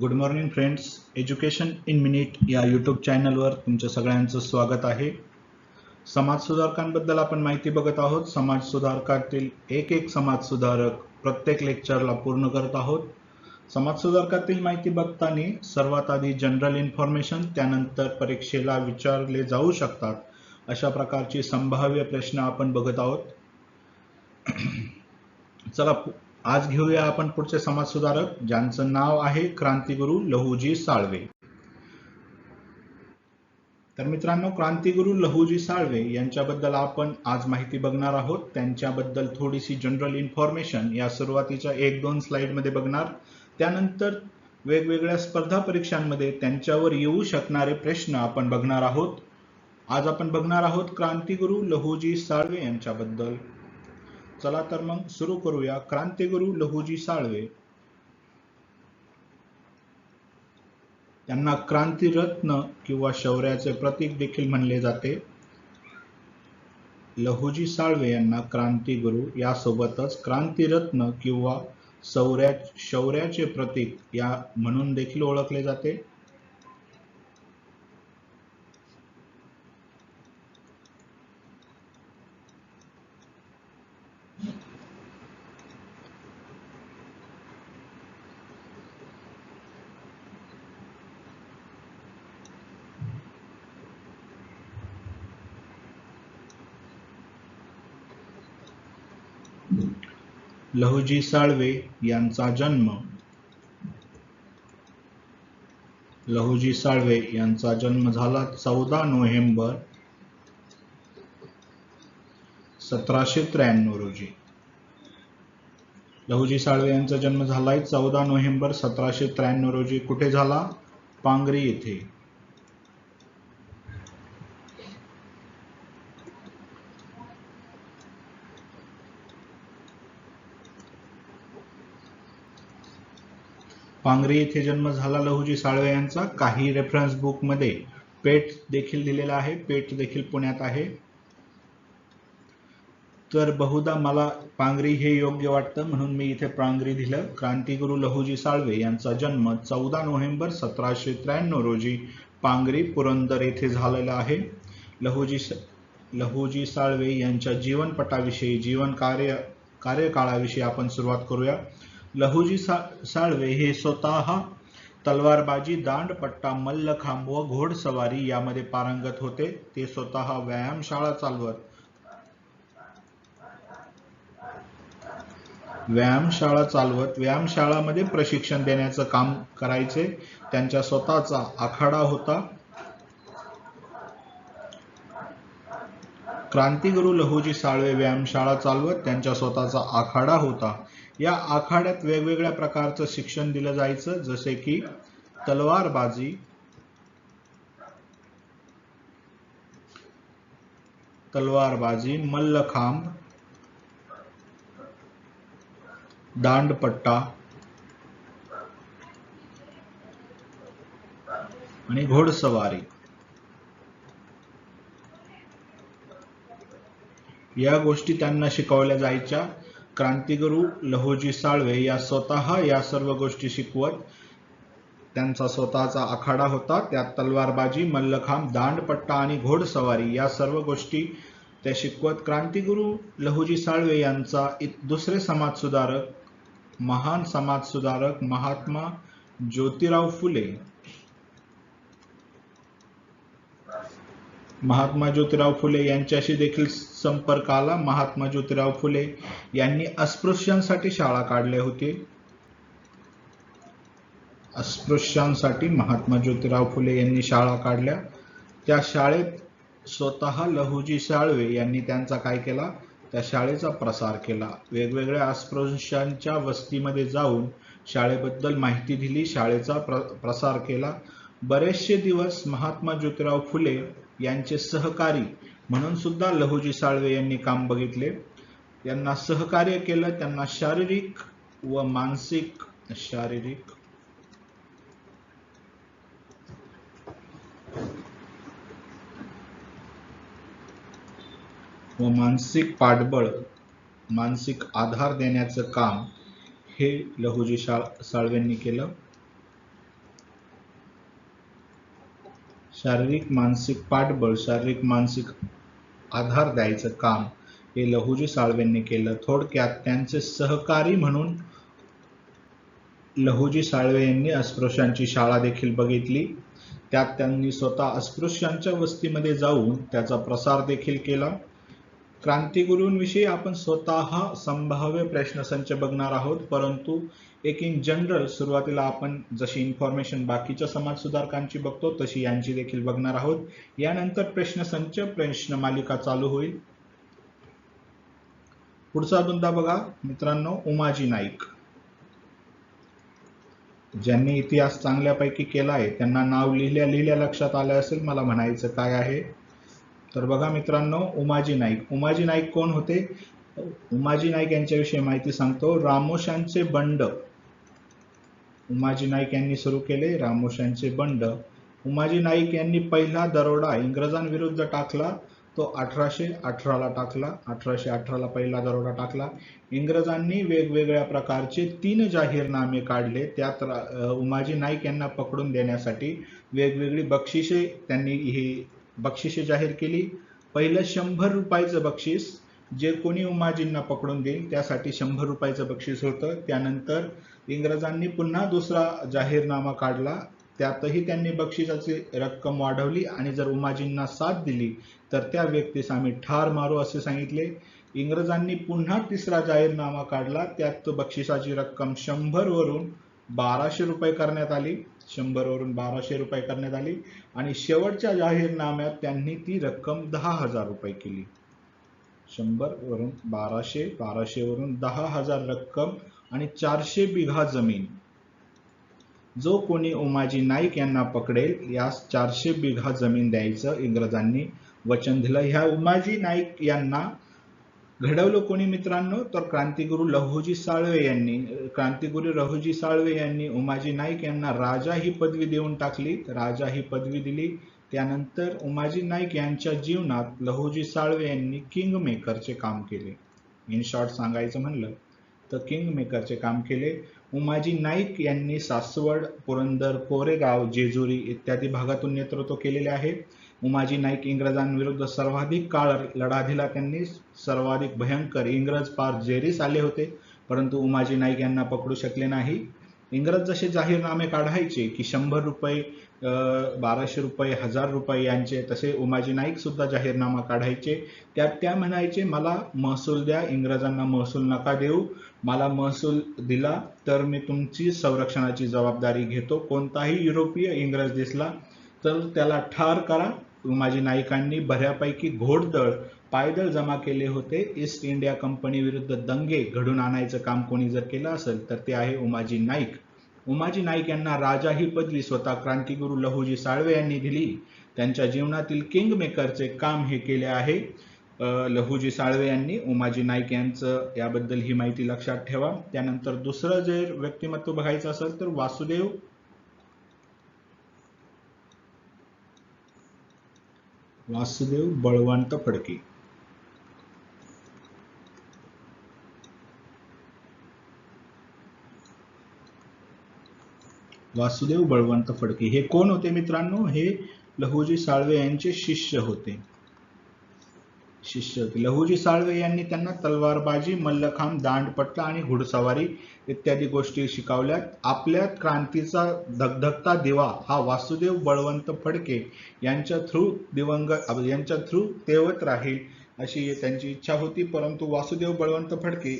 Good morning friends education in minute या YouTube चॅनलवर तुमच्या सगळ्यांचं स्वागत आहे. समाजसुधारकांबद्दल आपण माहिती बघत आहोत. समाज सुधारकातील एक एक समाजसुधारक प्रत्येक लेक्चरला पूर्ण करत आहोत. समाजसुधारकातील माहिती बघताना सर्वात आधी जनरल इन्फॉर्मेशन त्यानंतर परीक्षेला विचारले जाऊ शकतात अशा प्रकारची संभाव्य प्रश्न आपण बघत आहोत. चला आज घेऊया आपण पुढचे समाज सुधारक ज्यांचं नाव आहे क्रांतिगुरु लहुजी साळवे. तर मित्रांनो क्रांतिगुरु लहुजी साळवे यांच्याबद्दल आपण आज माहिती बघणार आहोत. त्यांच्याबद्दल थोडीशी जनरल इन्फॉर्मेशन या सुरुवातीच्या एक दोन स्लाइडमध्ये बघणार. त्यानंतर वेगवेगळ्या स्पर्धा परीक्षांमध्ये त्यांच्यावर येऊ शकणारे प्रश्न आपण बघणार आहोत. आज आपण बघणार आहोत क्रांतिगुरु लहुजी साळवे यांच्याबद्दल. चला तर मग सुरू करूया. क्रांतिगुरु लहुजी साळवे. त्यांना क्रांतिरत्न किंवा शौर्याचे प्रतीक देखील म्हणले जाते. लहुजी साळवे यांना क्रांतिगुरु यासोबतच क्रांतिरत्न किंवा शौर्या शौर्याचे प्रतीक या म्हणून देखील ओळखले जाते. लहुजी साळवे यांचा जन्म. लहुजी साळवे यांचा जन्म झाला चौदा नोव्हेंबर सतराशे त्र्याण्णव रोजी. लहुजी साळवे यांचा जन्म झालाय चौदा नोव्हेंबर सतराशे त्र्याण्णव रोजी. कुठे झाला? पांगरी येथे. पांगरी येथे जन्म झाला लहुजी साळवे यांचा. काही रेफरन्स बुकमध्ये पेठ देखील दिलेला आहे. पेठ देखील पुण्यात आहे. तर बहुधा मला पांगरी हे योग्य वाटतं म्हणून मी इथे पांगरी दिलं. क्रांतीगुरु लहुजी साळवे यांचा जन्म चौदा नोव्हेंबर सतराशे त्र्याण्णव रोजी पांगरी पुरंदर येथे झालेला आहे. लहुजी स- लहुजी साळवे यांच्या जीवनपटाविषयी जीवन कार्य कार्यकाळाविषयी आपण सुरुवात करूया. लहुजी सा साळवे हे स्वतः तलवारबाजी दांडपट्टा मल्लखांब व घोडसवारी यामध्ये पारंगत होते. ते स्वतः व्यायामशाळा चालवत. व्यायामशाळा चालवत व्यायामशाळामध्ये प्रशिक्षण देण्याचं काम करायचे. त्यांच्या स्वतःचा आखाडा होता. क्रांतिगुरु लहुजी साळवे व्यायामशाळा चालवत त्यांच्या स्वतःचा आखाडा होता. या आखाड्यात वेगवेगळ्या प्रकारचं शिक्षण दिलं जायचं जसे की तलवारबाजी तलवारबाजी मल्लखांब दांडपट्टा आणि घोडसवारी. या गोष्टी त्यांना शिकवल्या जायच्या. क्रांतिगुरु लहोजी साळवे या स्वतः या सर्व गोष्टी शिकवत त्यांचा स्वतःचा आखाडा होता. त्यात तलवारबाजी मल्लखांब दांडपट्टा आणि घोडसवारी या सर्व गोष्टी त्या शिकवत. क्रांतिगुरु लहुजी साळवे यांचा इत- दुसरे समाजसुधारक महान समाजसुधारक महात्मा ज्योतिराव फुले महात्मा ज्योतिराव फुले यांच्याशी देखील संपर्क आला. महात्मा ज्योतिराव फुले यांनी अस्पृश्यांसाठी शाळा काढल्या होती. अस्पृश्यांसाठी महात्मा ज्योतिराव फुले यांनी शाळा काढल्या. त्या शाळेत स्वतः लहुजी साळवे यांनी त्यांचा काय केला? त्या शाळेचा प्रसार केला. वेगवेगळ्या अस्पृश्यांच्या वस्तीमध्ये जाऊन शाळेबद्दल माहिती दिली. शाळेचा प्र प्रसार केला. बरेचसे दिवस महात्मा ज्योतिराव फुले यांचे सहकारी म्हणून सुद्धा लहुजी साळवे यांनी काम बघितले. यांना सहकार्य केलं त्यांना शारीरिक व मानसिक शारीरिक. व मानसिक पाठबळ मानसिक आधार देण्याचं काम हे लहुजी शाळ साळवेंनी केलं. शारीरिक मानसिक पाठबळ शारीरिक मानसिक आधार द्यायचं काम. हे लहुजी साळवेंनी केलं. थोडक्यात त्यांचे सहकारी म्हणून लहुजी साळवे यांनी अस्पृश्यांची शाळा देखील बघितली. त्यात त्यांनी स्वतः अस्पृश्यांच्या वस्तीमध्ये जाऊन त्याचा प्रसार देखील केला. क्रांतिगुरूंविषयी आपण स्वतः संभाव्य प्रश्नसंच बघणार आहोत परंतु एक इन जनरल सुरुवातीला आपण जशी इन्फॉर्मेशन बाकीच्या समाज सुधारकांची बघतो तशी यांची देखील बघणार आहोत. यानंतर प्रश्नसंच प्रश्न मालिका चालू होईल. पुढचा मुद्दा बघा मित्रांनो उमाजी नाईक. ज्यांनी इतिहास चांगल्यापैकी केला आहे त्यांना नाव लिहिल्या लिहिल्या लक्षात आलं असेल मला म्हणायचं काय आहे. तर बघा मित्रांनो उमाजी नाईक. उमाजी नाईक कोण होते? उमाजी नाईक यांच्याविषयी माहिती सांगतो. रामोशांचे बंड. उमाजी नाईक यांनी सुरू केले रामोशांचे बंड. उमाजी नाईक यांनी पहिला दरोडा इंग्रजांविरुद्ध टाकला तो अठराशे अठराला टाकला अठराशे अठराला पहिला दरोडा टाकला. इंग्रजांनी वेगवेगळ्या प्रकारचे तीन जाहीरनामे काढले. त्यात उमाजी नाईक यांना पकडून देण्यासाठी वेगवेगळी बक्षिसे त्यांनी ही बक्षिसे जाहीर केली. पहिलं शंभर रुपयाचं बक्षीस जे कोणी उमाजींना पकडून देईल त्यासाठी शंभर रुपयाचं बक्षीस होतं. त्यानंतर इंग्रजांनी पुन्हा दुसरा जाहीरनामा काढला. त्यातही त्यांनी बक्षिसाची रक्कम वाढवली आणि जर उमाजींना साथ दिली तर त्या व्यक्तीस आम्ही ठार मारू असे सांगितले. इंग्रजांनी पुन्हा तिसरा जाहीरनामा काढला. त्यात बक्षिसाची रक्कम शंभरवरून बाराशे रुपये करण्यात आली. शंभरवरून बाराशे रुपये करण्यात आली. आणि शेवटच्या जाहीरनाम्यात त्यांनी ती रक्कम दहा हजार रुपये केली. शंभरवरून बाराशे बाराशे वरून दहा हजार रक्कम आणि चारशे बिघा जमीन. जो कोणी उमाजी नाईक यांना पकडेल यास चारशे बिघा जमीन द्यायचं इंग्रजांनी वचन दिलं. ह्या उमाजी नाईक यांना घडवलं कोणी मित्रांनो? तर क्रांतिगुरु लहुजी साळवे यांनी क्रांतिगुरु लहोजी साळवे यांनी उमाजी नाईक यांना राजा ही पदवी देऊन टाकली. राजा ही पदवी दिली. त्यानंतर उमाजी नाईक यांच्या जीवनात लहुजी साळवे यांनी किंग मेकरचे काम केले. इन शॉर्ट सांगायचं म्हणलं तर किंग मेकरचे काम केले. उमाजी नाईक यांनी सासवड पुरंदर कोरेगाव जेजुरी इत्यादी भागातून नेतृत्व केलेले आहे. उमाजी नाईक इंग्रजांविरुद्ध सर्वाधिक काळ लढा दिला त्यांनी. सर्वाधिक भयंकर इंग्रज पार जेरीस आले होते परंतु उमाजी नाईक यांना पकडू शकले नाही. इंग्रज जसे जाहीरनामे काढायचे की शंभर रुपये बाराशे रुपये हजार रुपये यांचे तसे उमाजी नाईक सुद्धा जाहीरनामा काढायचे. त्यात त्या म्हणायचे मला महसूल द्या इंग्रजांना महसूल नका देऊ. मला महसूल दिला तर मी तुमची संरक्षणाची जबाबदारी घेतो. कोणताही युरोपीय इंग्रज दिसला तर त्याला ठार करा. उमाजी नाईकांनी बऱ्यापैकी घोडदळ पायदळ जमा केले होते. ईस्ट इंडिया कंपनी विरुद्ध दंगे घडून आणायचं काम कोणी जर केलं असेल तर ते आहे उमाजी नाईक उमाजी नाईक यांना राजा ही पदवी स्वतः क्रांतीगुरू लहुजी साळवे यांनी दिली. त्यांच्या जीवनातील किंग मेकरचे काम हे केले आहे. लहूजी लहुजी साळवे यांनी उमाजी नाईक यांचं याबद्दल ही माहिती लक्षात ठेवा. त्यानंतर दुसरं जे व्यक्तिमत्व बघायचं असेल तर वासुदेव वासुदेव बळवंत फडके. वासुदेव बळवंत फडके. हे कोण होते मित्रांनो? हे लहुजी साळवे यांचे शिष्य होते. शिष्य होते. लहुजी साळवे यांनी त्यांना तलवारबाजी मल्लखांब दांडपट्टा आणि घुडसवारी इत्यादी गोष्टी शिकवल्यात. आपल्या क्रांतीचा धगधगता दिवा हा वासुदेव बळवंत फडके यांच्या थ्रू दिवंग यांच्या थ्रू तेवत राहील अशी त्यांची इच्छा होती. परंतु वासुदेव बळवंत फडके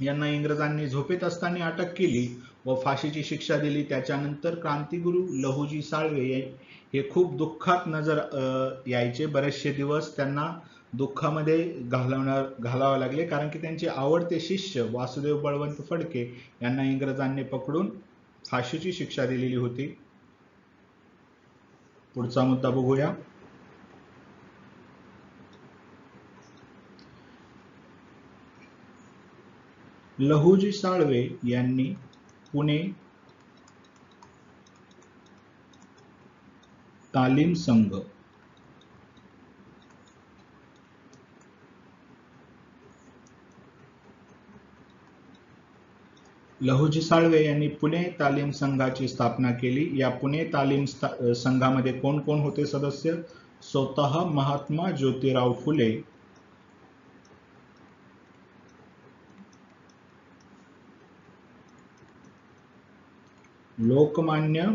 यांना इंग्रजांनी झोपेत असताना अटक केली व फाशीची शिक्षा दिली. त्याच्यानंतर क्रांतिगुरु लहुजी साळवे हे- खूप दुःखात नजर यायचे. बरेचसे दिवस त्यांना दुःखामध्ये घालवणार घालावे लागले. कारण की त्यांचे आवडते शिष्य वासुदेव बळवंत फडके यांना इंग्रजांनी पकडून फाशीची शिक्षा दिलेली होती. पुढचा मुद्दा बघूया. लहुजी साळवे यांनी पुणे तालीम संघ. लहुजी साळवे यांनी पुणे तालीम संघाची स्थापना केली. या पुणे तालीम स्था- संघामध्ये कोण कोण होते सदस्य? स्वतः महात्मा ज्योतिराव फुले लोकमान्य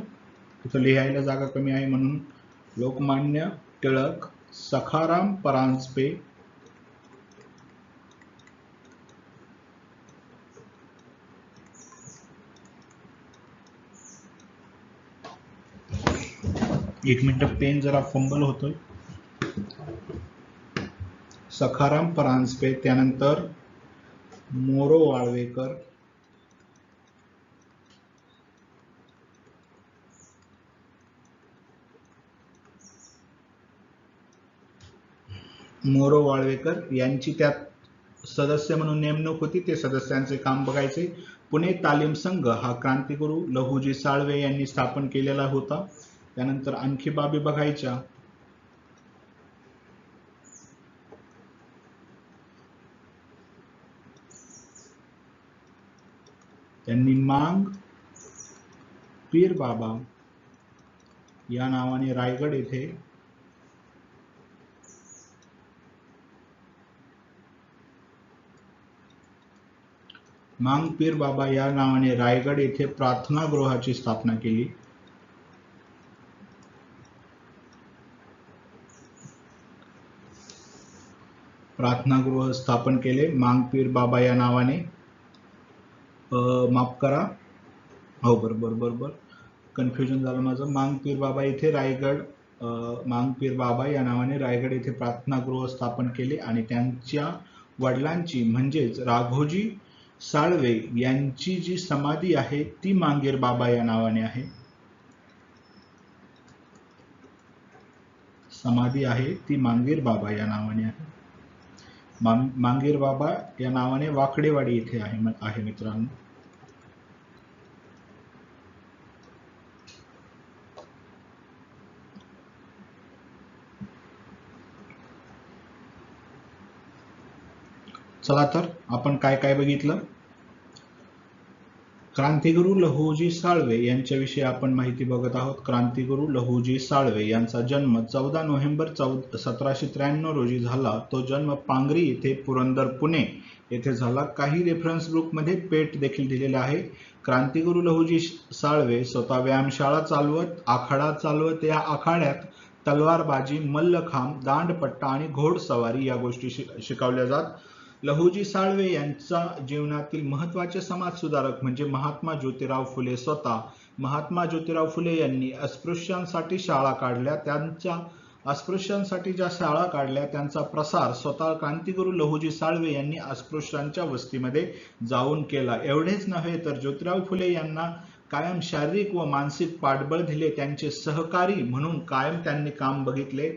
तिथं लिहायला जागा कमी आहे म्हणून लोकमान्य टिळक सखाराम परांजपे. एक मिनिट पेन जरा फंबल होतोय. सखाराम परांजपे त्यानंतर मोरो वाळवेकर. मोरो वाळवेकर यांची त्यात सदस्य म्हणून नेमणूक होती. ते सदस्यांचे काम बघायचे. पुणे तालीम संघ हा क्रांतिगुरू लहुजी साळवे यांनी स्थापन केलेला होता. त्यानंतर आणखी बाबी बघायच्या. त्यांनी मांग पीर बाबा या नावाने रायगड येथे मांग पीर बाबा या नावाने रायगड येथे प्रार्थना गृहाची स्थापना केली. प्रार्थनागृह स्थापन केले. मांग पीर बाबा या नावाने. अं, माफ करा. हो बरोबर बरोबर कन्फ्युजन झालं माझं. मांग पीर बाबा येथे रायगड अं, मांग पीर बाबा या नावाने रायगड येथे प्रार्थनागृह स्थापन केले आणि त्यांच्या वडिलांची म्हणजेच राघोजी साळवे यांची जी समाधी आहे ती मांगेर बाबा या नावाने आहे. समाधी आहे ती मांगीर बाबा या नावाने आहे. मां- बाबा या नावाने वाकडेवाडी येथे आहे मित्रांनो. चला तर आपण काय काय बघितलं? क्रांतिगुरु लहुजी साळवे यांच्याविषयी आपण माहिती बघत आहोत. क्रांतिगुरु लहुजी साळवे यांचा जन्म चौदा नोव्हेंबर चौद सतराशे त्र्याण्णव रोजी झाला. तो जन्म पांगरी येथे पुरंदर पुणे येथे झाला. काही रेफरन्स बुकमध्ये पेट देखील दिलेला आहे. क्रांतिगुरु लहुजी साळवे स्वतः व्यायामशाळा चालवत आखाडा चालवत या आखाड्यात तलवारबाजी मल्लखांब दांडपट्टा आणि घोडसवारी या गोष्टी शिकवल्या जात. लहुजी साळवे यांचा जीवनातील महत्त्वाचे समाजसुधारक म्हणजे महात्मा ज्योतिराव फुले स्वतः. महात्मा ज्योतिराव फुले यांनी अस्पृश्यांसाठी शाळा काढल्या त्यांच्या अस्पृश्यांसाठी ज्या शाळा काढल्या त्यांचा प्रसार स्वतः क्रांतिगुरु लहुजी साळवे यांनी अस्पृश्यांच्या वस्तीमध्ये जाऊन केला. एवढेच नव्हे तर ज्योतिराव फुले यांना कायम शारीरिक व मानसिक पाठबळ दिले त्यांचे सहकारी म्हणून कायम त्यांनी काम बघितले.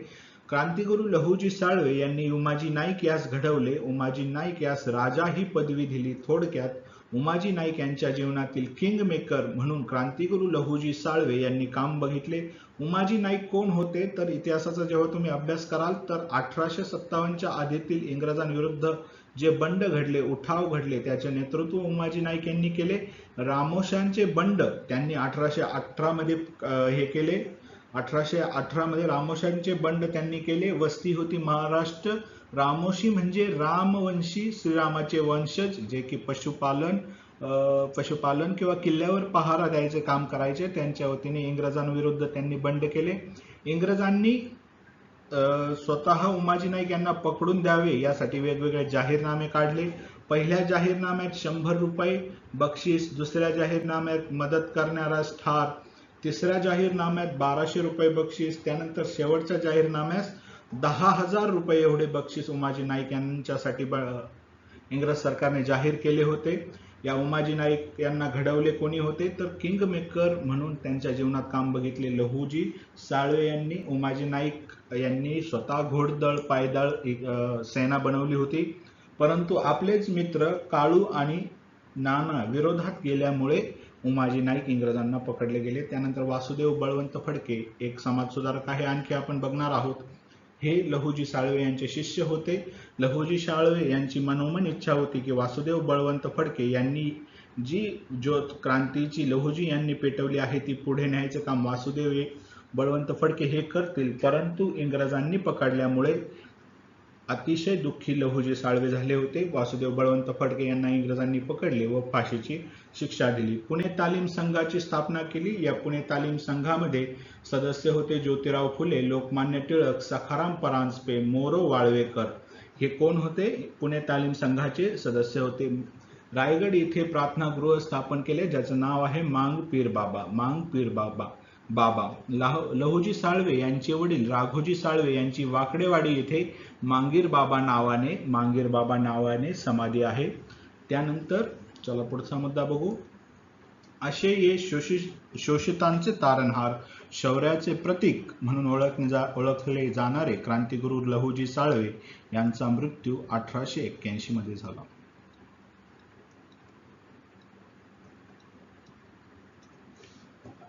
क्रांतिगुरु लहुजी साळवे यांनी उमाजी नाईक यास घडवले. उमाजी नाईक यास राजा ही पदवी दिली. थोडक्यात उमाजी नाईक यांच्या जीवनातील किंग मेकर म्हणून क्रांतिगुरु लहुजी साळवे यांनी काम बघितले. उमाजी नाईक कोण होते? तर इतिहासाचा जेव्हा तुम्ही अभ्यास कराल तर अठराशे सत्तावन्नच्या आधीतील इंग्रजांविरुद्ध जे बंड घडले उठाव घडले त्याचे नेतृत्व उमाजी नाईक यांनी केले. रामोशांचे बंड त्यांनी अठराशे अठरा मध्ये हे केले. अठराशे अठरा मध्ये रामोशांचे बंड त्यांनी केले. वस्ती होती महाराष्ट्र. रामोशी म्हणजे रामवंशी श्रीरामाचे वंशज जे की पशुपालन पशुपालन किंवा किल्ल्यावर पहारा द्यायचे काम करायचे. त्यांच्या वतीने इंग्रजांविरुद्ध त्यांनी बंड केले. इंग्रजांनी स्वतः उमाजी नाईक यांना पकडून द्यावे यासाठी वेगवेगळे जाहीरनामे काढले. पहिल्या जाहीरनाम्यात शंभर रुपये बक्षीस दुसऱ्या जाहीरनाम्यात मदत करणारा ठार तिसऱ्या जाहीरनाम्यात बाराशे रुपये बक्षीस त्यानंतर शेवटच्या जाहीरनाम्यास दहा हजार रुपये एवढे बक्षीस उमाजी नाईक यांच्यासाठी ब- इंग्रज सरकारने जाहीर केले होते. या उमाजी नाईक यांना घडवले कोणी होते? तर किंग मेकर म्हणून त्यांच्या जीवनात काम बघितले लहूजी साळवे यांनी. उमाजी नाईक यांनी स्वतः घोडदळ पायदळ सेना बनवली होती. परंतु आपलेच मित्र काळू आणि नाना विरोधात गेल्यामुळे उमाजी नाईक इंग्रजांना पकडले गेले. त्यानंतर वासुदेव बळवंत फडके एक समाजसुधारक आहे आणखी आपण बघणार आहोत. हे लहुजी साळवे यांचे शिष्य होते. लहुजी साळवे यांची मनोमन इच्छा होती की वासुदेव बळवंत फडके यांनी जी ज्योत क्रांतीची लहुजी यांनी पेटवली आहे ती पुढे न्यायचं काम वासुदेव बळवंत फडके हे करतील. परंतु इंग्रजांनी पकडल्यामुळे अतिशय दुःखी लहुजी साळवे झाले होते. वासुदेव बळवंत फडके यांना इंग्रजांनी पकडले व फाशीची शिक्षा दिली. पुणे तालीम संघाची स्थापना केली. या पुणे तालीम संघामध्ये सदस्य होते ज्योतिराव फुले लोकमान्य टिळक सखाराम परांजपे मोरो वाळवेकर. हे कोण होते? पुणे तालीम संघाचे सदस्य होते. रायगड येथे प्रार्थना गृह स्थापन केले ज्याचं नाव आहे मांग पीर बाबा. मांग पीर बाबा. बाबा. लहुजी साळवे यांचे वडील राघोजी साळवे यांची वाकडेवाडी येथे मांगीर बाबा नावाने मांगीर बाबा नावाने समाधी आहे. त्यानंतर चला पुढचा मुद्दा बघू. असे हे शोषित शोषितांचे तारणहार शौर्याचे प्रतीक म्हणून ओळखले जा ओळखले जाणारे क्रांतिगुरू लहुजी साळवे यांचा मृत्यू अठराशे एक्क्याऐंशी मध्ये झाला.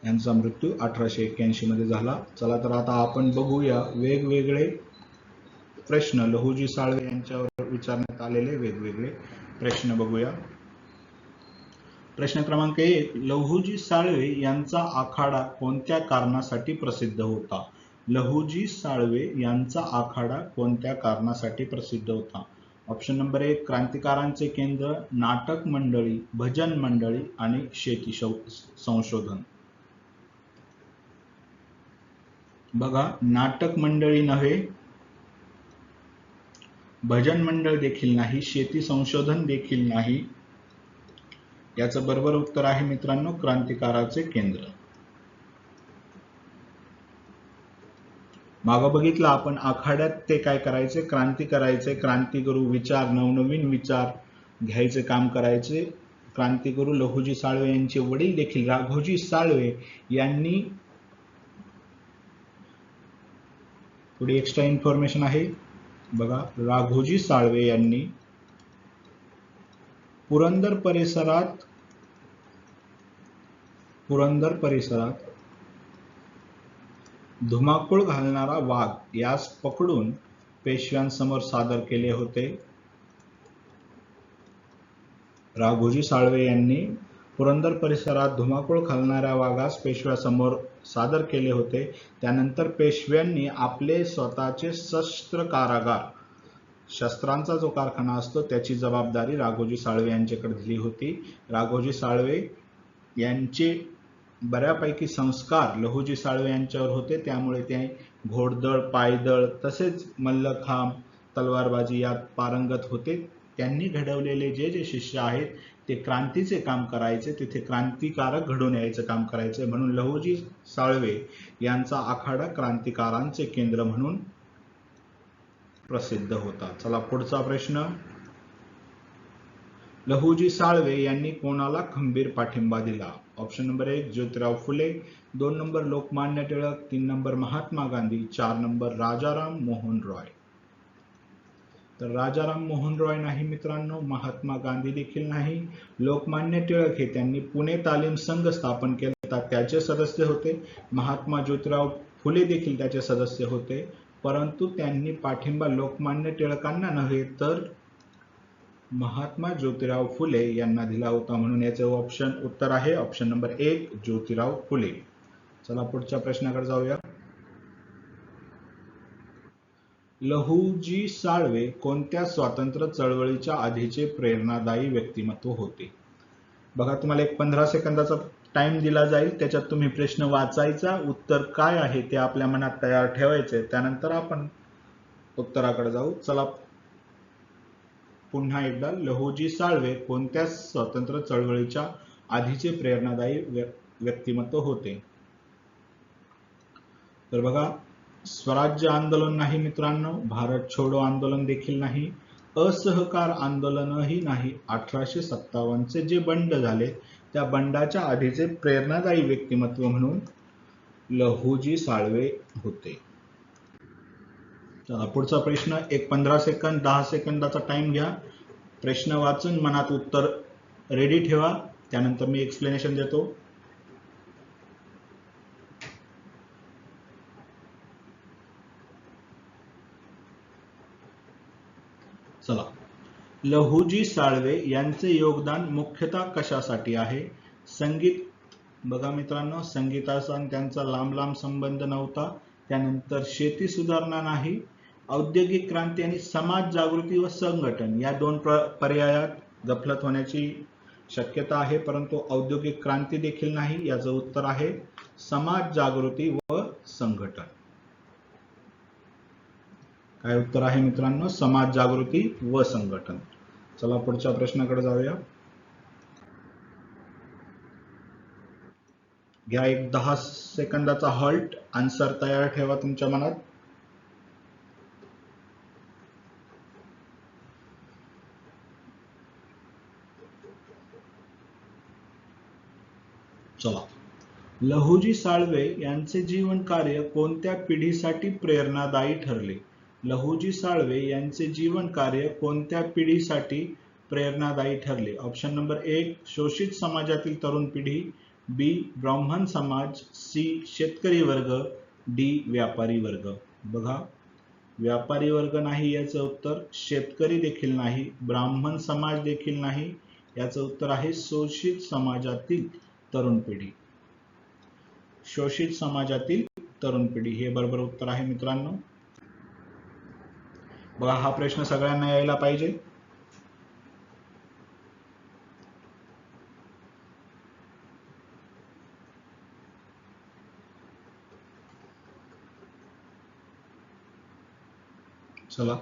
यांचा मृत्यू अठराशे एक्क्याऐंशी मध्ये झाला. चला तर आता आपण बघूया वेगवेगळे प्रश्न. लहुजी साळवे यांच्यावर विचारण्यात आलेले वेगवेगळे प्रश्न बघूया. प्रश्न क्रमांक एक लहुजी साळवे यांचा आखाडा कोणत्या कारणासाठी प्रसिद्ध होता? लहुजी साळवे यांचा आखाडा कोणत्या कारणासाठी प्रसिद्ध होता? ऑप्शन नंबर एक क्रांतिकारांचे केंद्र नाटक मंडळी भजन मंडळी आणि शेती संशोधन. बघा नाटक मंडळी नव्हे भजन मंडळ देखील नाही शेती संशोधन देखील नाही. याचं बरोबर उत्तर आहे मित्रांनो क्रांतिकाराचे केंद्र. मागं बघितलं आपण आखाड्यात ते काय करायचे? क्रांती करायचे. क्रांतिगुरु विचार नवनवीन विचार घ्यायचे काम करायचे. क्रांतिगुरु लहुजी साळवे यांचे वडील देखील राघोजी साळवे यांनी पुढे एक्स्ट्रा इन्फॉर्मेशन आहे. बघा राघोजी साळवे यांनी पुरंदर परिसरात पुरंदर परिसरात धुमाकूळ घालणारा वाघ यास पकडून पेशव्यांसमोर सादर केले होते. राघोजी साळवे यांनी पुरंदर परिसरात धुमाकूळ घालणाऱ्या वाघास पेशव्यासमोर सादर केले होते. त्यानंतर पेशव्यांनी आपले स्वतःचे शस्त्र कारागार शस्त्रांचा जो कारखाना असतो त्याची जबाबदारी राघोजी साळवे यांच्याकडे दिली होती. राघोजी साळवे यांचे बऱ्यापैकी संस्कार लहुजी साळवे यांच्यावर होते. त्यामुळे ते घोडदळ पायदळ तसेच मल्लखांब तलवारबाजी यात पारंगत होते. त्यांनी घडवलेले जे जे शिष्य आहेत ते क्रांतीचे काम करायचे तिथे क्रांतिकारक घडून यायचं काम करायचे म्हणून लहुजी साळवे यांचा आखाडा क्रांतिकारांचे केंद्र म्हणून प्रसिद्ध होता. चला पुढचा प्रश्न. लहुजी साळवे यांनी कोणाला खंबीर पाठिंबा दिला? ऑप्शन नंबर एक ज्योतिराव फुले. दोन नंबर लोकमान्य टिळक. तीन नंबर महात्मा गांधी. चार नंबर राजाराम मोहन रॉय. तर राजाराम मोहन रॉय नाही मित्रांनो महात्मा गांधी देखील नाही. लोकमान्य टिळक हे त्यांनी पुणे तालीम संघ स्थापन केला त्याचे सदस्य होते. महात्मा ज्योतिराव फुले देखील त्याचे सदस्य होते. परंतु त्यांनी पाठिंबा लोकमान्य टिळकांना नव्हे तर महात्मा ज्योतिराव फुले यांना दिला होता म्हणून याचे ऑप्शन उत्तर आहे. ऑप्शन नंबर एक ज्योतिराव फुले. चला पुढच्या प्रश्नाकडे जाऊया. लहुजी साळवे कोणत्या स्वातंत्र्य चळवळीच्या आधीचे प्रेरणादायी व्यक्तिमत्व होते? बघा तुम्हाला एक पंधरा सेकंदाचा टाइम दिला जाईल. त्याच्यात तुम्ही प्रश्न वाचायचा. उत्तर काय आहे ते आपल्या मनात तयार ठेवायचे. त्यानंतर आपण उत्तराकडे जाऊ. चला पुन्हा एकदा. लहोजी साळवे कोणत्या स्वातंत्र्य चळवळीच्या आधीचे प्रेरणादायी व्य- व्यक्तिमत्व होते? तर बघा स्वराज्य आंदोलन नाही मित्रांनो भारत छोडो आंदोलन देखील नाही असहकार आंदोलनही नाही. अठराशे सत्तावन्नचे जे बंड झाले त्या बंडाच्या आधीचे प्रेरणादायी व्यक्तिमत्व म्हणून लहुजी साळवे होते. चला पुढचा प्रश्न एक पंधरा सेकंद दहा सेकंदाचा टाइम घ्या. प्रश्न वाचून मनात उत्तर रेडी ठेवा. त्यानंतर मी एक्सप्लेनेशन देतो चला लहुजी साळवे यांचे योगदान मुख्यतः कशासाठी आहे? संगीत बघा मित्रांनो संगीताचा त्यांचा लांब लांब संबंध नव्हता. त्यानंतर शेती सुधारणा नाही. औद्योगिक क्रांती आणि समाज जागृती व संघटन या दोन प्र- पर्यायात गफलत होण्याची शक्यता आहे परंतु औद्योगिक क्रांती देखील नाही याचं उत्तर आहे समाज जागृती व संघटन. काय उत्तर आहे मित्रांनो? समाज जागृती व संघटन. चला पुढच्या प्रश्नाकडे जाऊया. घ्या एक दहा सेकंदाचा हॉल्ट आन्सर तयार ठेवा तुमच्या मनात. चला. लहुजी साळवे यांचे जीवन कार्य कोणत्या पिढीसाठी प्रेरणादायी ठरले? लहुजी साळवे यांचे जीवन कार्य कोणत्या पिढीसाठी प्रेरणादायी ठरले? ऑप्शन नंबर एक शोषित समाजातील तरुण पिढी. बी ब्राह्मण समाज. सी शेतकरी वर्ग. डी व्यापारी वर्ग. बघा व्यापारी वर्ग नाही याचं उत्तर शेतकरी देखील नाही ब्राह्मण समाज देखील नाही याचं उत्तर आहे शोषित समाजातील तरुण पिढी. शोषित समाजातील तरुण पिढी हे बरोबर उत्तर आहे मित्रांनो. बघा हा प्रश्न सगळ्यांना यायला पाहिजे. चला.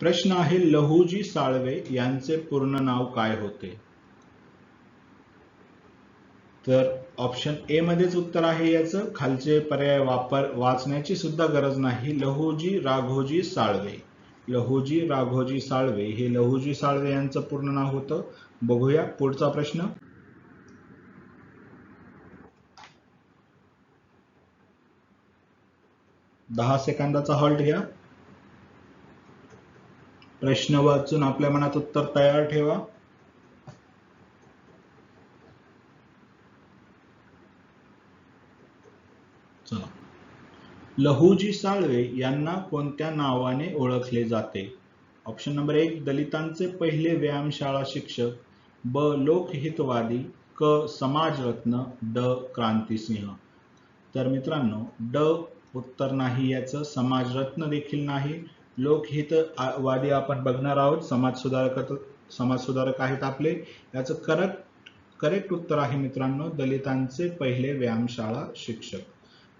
प्रश्न आहे लहूजी साळवे यांचे पूर्ण नाव काय होते? तर ऑप्शन ए मध्येच उत्तर आहे याचं. खालचे पर्याय वापर वाचण्याची सुद्धा गरज नाही. लहूजी राघोजी साळवे. लहुजी राघोजी साळवे हे लहुजी साळवे यांचं पूर्ण नाव होतं. बघूया पुढचा प्रश्न. दहा सेकंदाचा हॉल्ट घ्या. प्रश्न वाचून आपल्या मनात उत्तर तयार ठेवा. चला. लहुजी साळवे यांना कोणत्या नावाने ओळखले जाते? ऑप्शन नंबर एक दलितांचे पहिले व्यायामशाळा शिक्षक ब लोकहितवादी क समाजरत्न ड क्रांतिसिंह. तर मित्रांनो ड उत्तर नाही याचं समाजरत्न देखील नाही. लोकहितवादी आपण बघणार आहोत. समाजसुधारक समाजसुधारक आहेत आपले. याचं करेक्ट करेक्ट उत्तर आहे मित्रांनो दलितांचे पहिले व्यायामशाळा शिक्षक.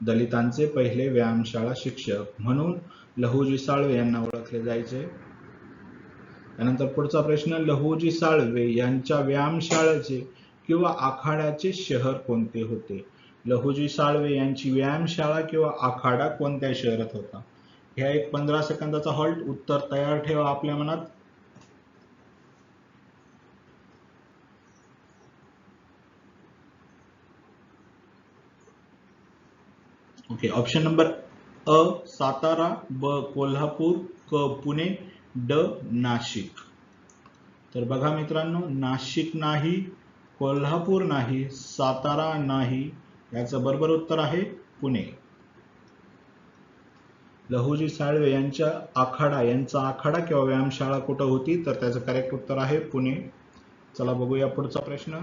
दलितांचे पहिले व्यायामशाळा शिक्षक म्हणून लहुजी साळवे यांना ओळखले जायचे. त्यानंतर पुढचा प्रश्न लहूजी साळवे यांच्या व्यायामशाळेचे किंवा आखाड्याचे शहर कोणते होते? लहुजी साळवे यांची व्यायामशाळा किंवा आखाडा कोणत्या शहरात होता? ह्या एक पंधरा सेकंदाचा हॉल्ट उत्तर तयार ठेवा आपल्या मनात. ओके ऑप्शन नंबर अ सातारा ब कोल्हापूर क पुणे ड नाशिक तर बघा मित्रांनो नाशिक नाही कोल्हापूर नाही सातारा नाही याचं बरोबर उत्तर आहे पुणे. लहुजी साळवे यांच्या आखाडा यांचा आखाडा किंवा व्यायामशाळा कुठं होती? तर त्याचं करेक्ट उत्तर आहे पुणे. चला बघूया पुढचा प्रश्न.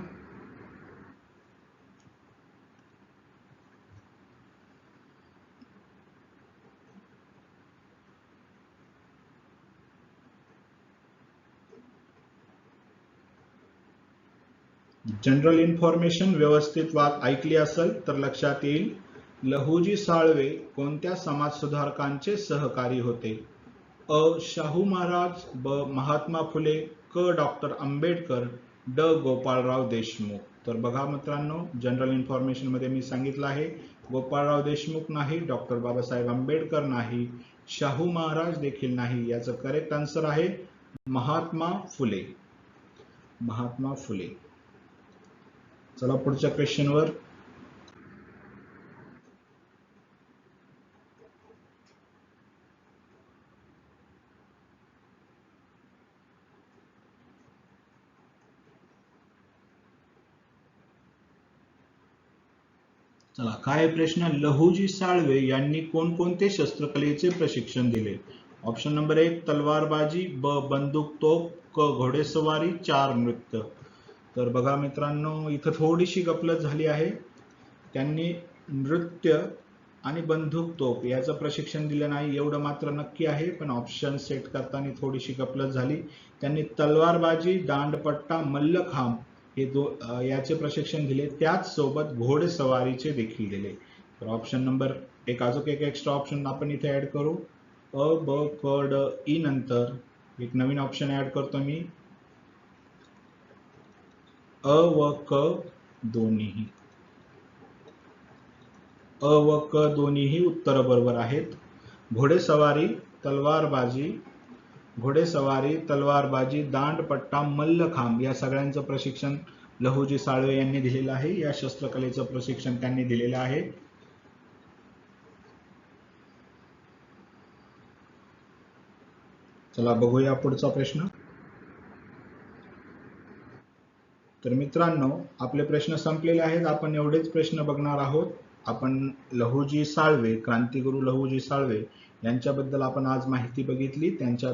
जनरल इन्फॉर्मेशन व्यवस्थित वाद ऐकली असेल तर लक्षात येईल लहुजी साळवे कोणत्या समाजसुधारकांचे सहकारी होते? अ. शाहू महाराज ब. महात्मा फुले क. डॉक्टर आंबेडकर ड. गोपाळराव देशमुख. तर बघा मित्रांनो जनरल इन्फॉर्मेशनमध्ये मी सांगितलं आहे गोपाळराव देशमुख नाही डॉक्टर बाबासाहेब आंबेडकर नाही शाहू महाराज देखील नाही याचं करेक्ट आन्सर आहे महात्मा फुले. महात्मा फुले. चला पुढच्या क्वेश्चनवर चला काय प्रश्न? लहुजी साळवे यांनी कोणकोणते शस्त्रकलेचे प्रशिक्षण दिले? ऑप्शन नंबर एक तलवारबाजी ब बंदूक तोप क घोडेस्वारी चार नृत्य. तर बघा मित्रांनो इथं थोडीशी गपलत झाली आहे. त्यांनी नृत्य आणि बंदूक तोप याचं प्रशिक्षण दिलं नाही एवढं मात्र नक्की आहे पण ऑप्शन सेट करताना थोडीशी गपलत झाली. त्यांनी तलवारबाजी दांडपट्टा मल्लखांब हे दो याचे प्रशिक्षण दिले. त्याच सोबत देखील दिले. तर ऑप्शन नंबर एक अजून एक एक्स्ट्रा ऑप्शन आपण इथे ऍड करू. अ ब क ड ई नंतर एक नवीन ऑप्शन ऍड करतो मी. अ व क दोन्हीही. अ व क दोन्हीही उत्तर बरोबर आहेत घोडेसवारी तलवारबाजी घोडेसवारी तलवारबाजी दांडपट्टा मल्लखांब या सगळ्यांचं प्रशिक्षण लहुजी साळवे यांनी दिलेलं आहे. या शस्त्रकलेचं प्रशिक्षण त्यांनी दिलेलं आहे. चला बघूया पुढचा प्रश्न. तर मित्रांनो आपले प्रश्न संपलेले आहेत. आपण एवढेच प्रश्न बघणार आहोत. आपण लहुजी साळवे क्रांतीगुरु लहुजी साळवे यांच्याबद्दल आपण आज माहिती बघितली. त्यांच्या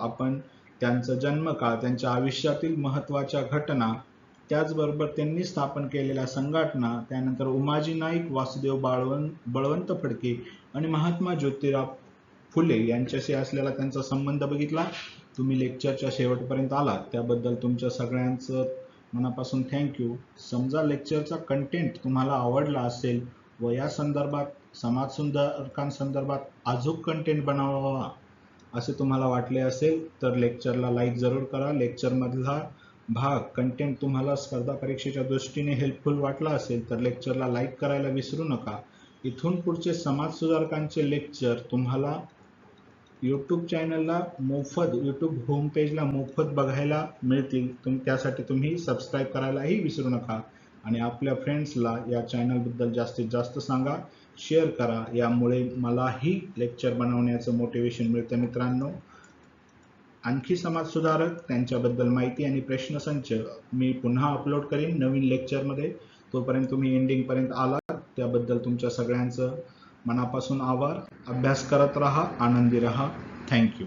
आपण त्यांचा जन्मकाळ त्यांच्या आयुष्यातील महत्त्वाच्या घटना त्याचबरोबर त्यांनी स्थापन केलेल्या संघटना त्यानंतर उमाजी नाईक वासुदेव बाळवंत बळवंत फडके आणि महात्मा ज्योतिराव फुले यांच्याशी असलेला त्यांचा संबंध बघितला. तुम्ही लेक्चरच्या शेवटपर्यंत आलात. त्याबद्दल तुमच्या सगळ्यांचं मनापासून थँक्यू समजा लेक्चरचा कंटेंट तुम्हाला आवडला असेल व या संदर्भात समाजसुधारकांसंदर्भात अजून कंटेंट बनवावा असे तुम्हाला वाटले असेल तर लेक्चरला लाईक जरूर करा. लेक्चरमधला भाग कंटेंट तुम्हाला स्पर्धा परीक्षेच्या दृष्टीने हेल्पफुल वाटला असेल तर लेक्चरला लाईक करायला विसरू नका. इथून पुढचे समाजसुधारकांचे लेक्चर तुम्हाला यूट्यूब चॅनलला मोफत यूट्यूब होम पेजला मोफत बघायला मिळतील. तुम त्यासाठी तुम्ही सबस्क्राईब करायलाही विसरू नका. आणि आपल्या फ्रेंड्सला या चॅनलबद्दल जास्तीत जास्त सांगा शेअर करा. यामुळे मलाही लेक्चर बनवण्याचं मोटिवेशन मिळतं मित्रांनो. आणखी समाज सुधारक त्यांच्याबद्दल माहिती आणि प्रश्नसंच मी पुन्हा अपलोड करीन नवीन लेक्चरमध्ये तोपर्यंत तुम्ही एंडिंगपर्यंत आलात. त्याबद्दल तुमच्या सगळ्यांचं मनापासून आभार. अभ्यास करत राहा आनंदी राहा. थँक्यू